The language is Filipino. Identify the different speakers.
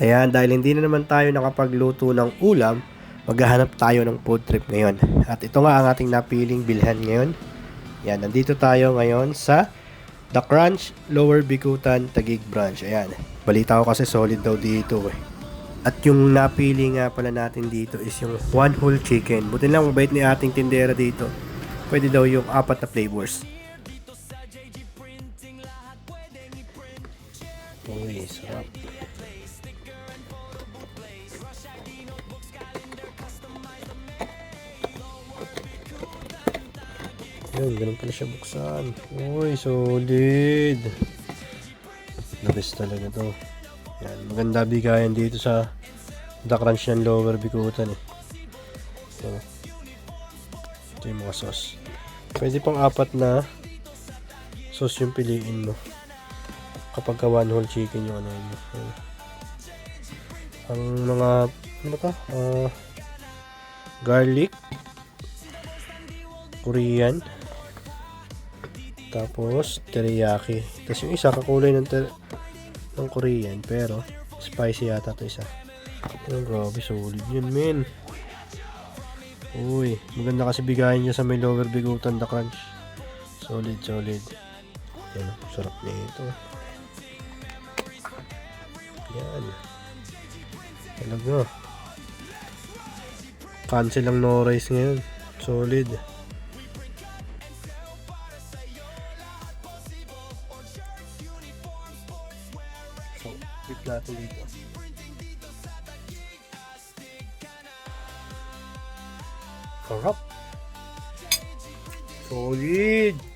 Speaker 1: Ayan, dahil hindi na naman tayo nakapagluto ng ulam, maghahanap tayo ng food trip ngayon. At ito nga ang ating napiling bilhan ngayon. Yan, nandito tayo ngayon sa The Crunch, Lower Bikutan, Tagig Branch. Ayan, balita ko kasi solid daw dito eh. At yung napili nga pala natin dito is yung one whole chicken. Buti lang mabait ni ating tindera dito. Pwede daw yung apat na flavors. Uy, sarap. Yun, ganun pala siya buksan. Uy, solid. The best talaga to. Yan, maganda bigayan dito sa The Crunch ng Lower Bikutan eh. Yan. Ito yung mga sauce. Pwede pang apat na sauce yung piliin mo. Kapag ka one whole chicken yung ano mo. Yan. Ang mga, ano to? Ah, garlic, Korean, tapos teriyaki. Tapos yung isa kakulay ng ter ng Korean pero spicy yata to isa. Oh, grabe solid yun men. Uy, maganda kasi bigayan niya sa may lower bigutan the crunch. Solid, solid. Yan, sarap na ito. Yan. Talaga. Cancel ang no rice ngayon. Solid. So, dip natin dito. Sarap. Solid.